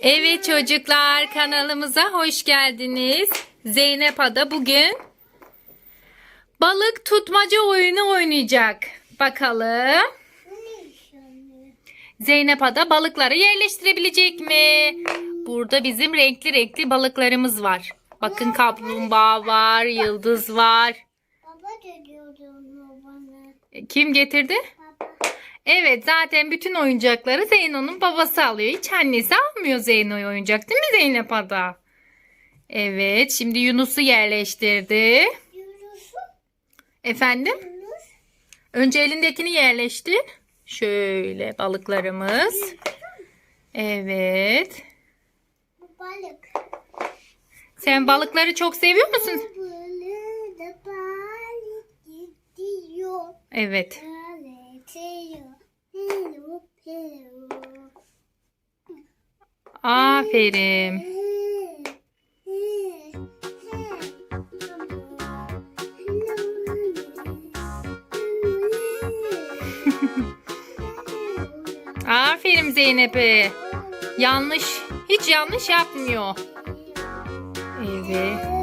Evet çocuklar kanalımıza hoş geldiniz. Zeynep Ada bugün balık tutmaca oyunu oynayacak. Bakalım Zeynep Ada balıkları yerleştirebilecek mi? Burada bizim renkli renkli balıklarımız var. Bakın kaplumbağa var, yıldız var. Baba geliyordu onu bana. Kim getirdi? Baba. Evet zaten bütün oyuncakları Zeyno'nun babası alıyor. Hiç annesi almıyor Zeyno'yu oyuncak değil mi Zeynep Ada? Evet şimdi Yunus'u yerleştirdi. Yunus'u. Efendim? Yunus. Önce elindekini yerleştir. Şöyle balıklarımız. Evet. Balık. Sen balıkları çok seviyor musun? Balık gidiyor. Evet. Aferin. Aferin Zeynep'e. Yanlış. Hiç yanlış yapmıyor. Evet.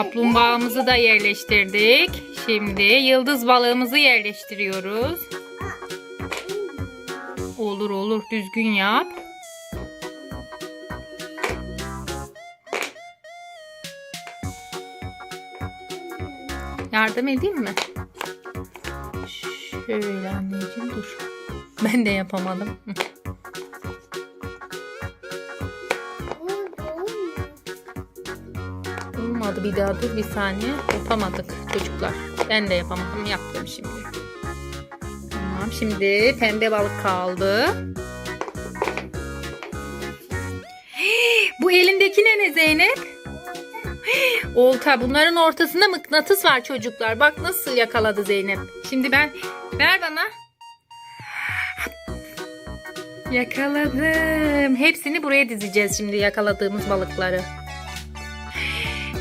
Kaplumbağamızı da yerleştirdik. Şimdi yıldız balığımızı yerleştiriyoruz. Olur olur düzgün yap. Yardım edeyim mi? Şöyle anneciğim dur. Ben de yapamadım. Olmadı bir daha dur bir saniye. Yapamadık çocuklar. Ben de yapamadım. Yaptım şimdi. Tamam şimdi pembe balık kaldı. Bu elindeki ne ne Zeynep? Olta. Bunların ortasında mıknatıs var çocuklar. Bak nasıl yakaladı Zeynep. Şimdi ben ver bana. Yakaladım. Hepsini buraya dizeceğiz şimdi yakaladığımız balıkları.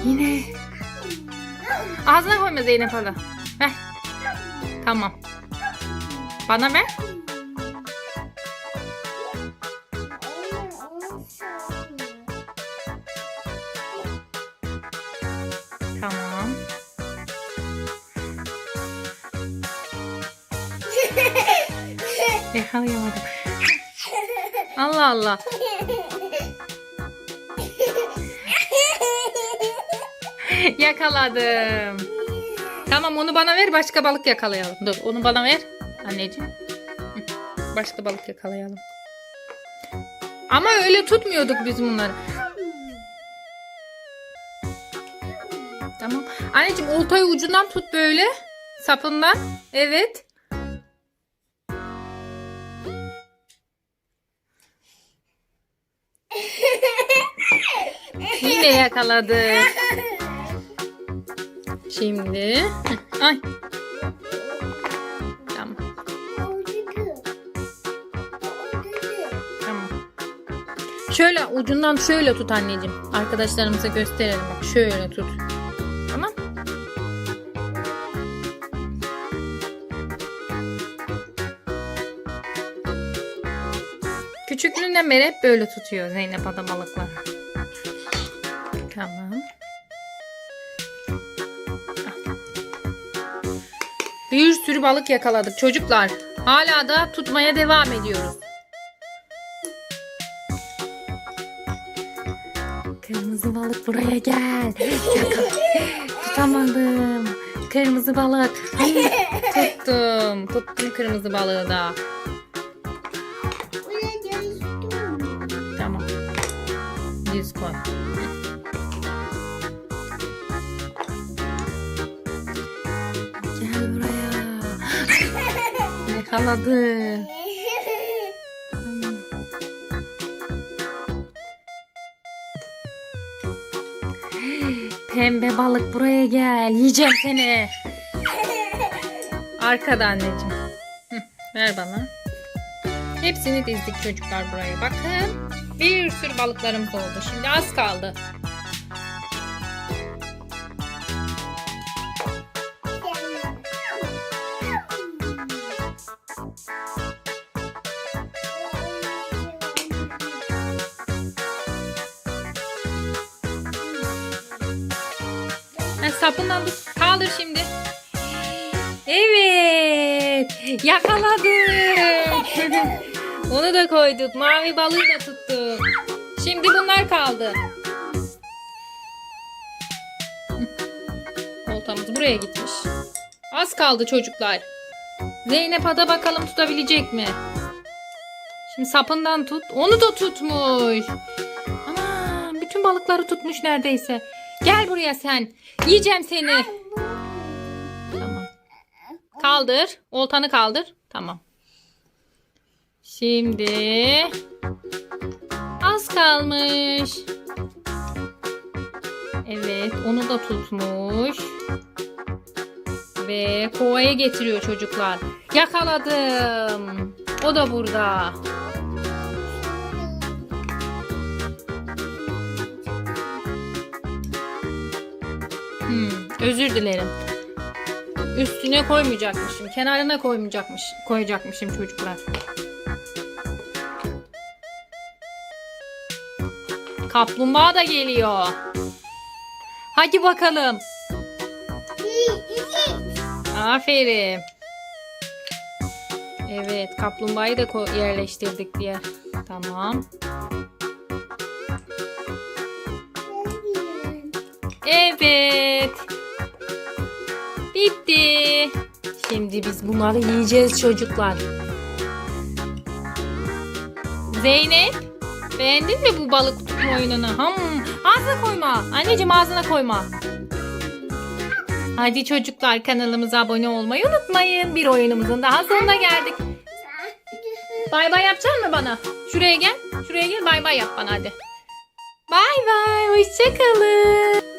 Yine. Ağzına koyma Zeynep hala. Ver. Tamam. Bana ver. Tamam. Yakalayamadım. Allah Allah. Yakaladım. Tamam onu bana ver başka balık yakalayalım. Dur onu bana ver anneciğim. Başka balık yakalayalım. Ama öyle tutmuyorduk biz bunları. Tamam. Anneciğim oltayı ucundan tut böyle. Sapından. Evet. Yine yakaladı. Şimdi. Ay. Şöyle ucundan şöyle tut anneciğim. Arkadaşlarımıza gösterelim bak. Şöyle tut. Tamam. Küçüklüğünden beri hep böyle tutuyor Zeynep Ada. Bir sürü balık yakaladık çocuklar. Hala da tutmaya devam ediyoruz. Kırmızı balık buraya gel. Yakala. Tutamadım. Kırmızı balık. Ay, tuttum. Tuttum kırmızı balığı da. Tamam. Düz koy. Yakaladı. Pembe balık buraya gel. Yiyeceğim seni. Arkada anneciğim. Ver bana. Hepsini dizdik çocuklar buraya. Bakın. Bir sürü balıklarımız oldu. Şimdi az kaldı. Sapından tut. Kaldır şimdi. Evet. Yakaladık. Onu da koyduk. Mavi balığı da tuttuk. Şimdi bunlar kaldı. Oltamız buraya gitmiş. Az kaldı çocuklar. Zeynep ada bakalım tutabilecek mi? Şimdi sapından tut. Onu da tutmuş. Ana bütün balıkları tutmuş neredeyse. Gel buraya sen. Yiyeceğim seni. Tamam. Kaldır. Oltanı kaldır. Tamam. Şimdi az kalmış. Evet, onu da tutmuş. Ve kovaya getiriyor çocuklar. Yakaladım. O da burada. Hmm, özür dilerim. Üstüne koymayacakmışım. Kenarına koymayacakmış. Koyacakmışım çocuklar. Kaplumbağa da geliyor. Hadi bakalım. Aferin. Evet, kaplumbağayı da yerleştirdik diye. Tamam. Evet. Bitti. Şimdi biz bunları yiyeceğiz çocuklar. Zeynep, beğendin mi bu balık tutma oyununu? Hmm, ağzına koyma. Anneciğim ağzına koyma. Hadi çocuklar kanalımıza abone olmayı unutmayın. Bir oyunumuzun daha sonuna geldik. Bay bay yapacak mı bana? Şuraya gel. Şuraya gel bay bay yap bana hadi. Bay bay. Hoşçakalın.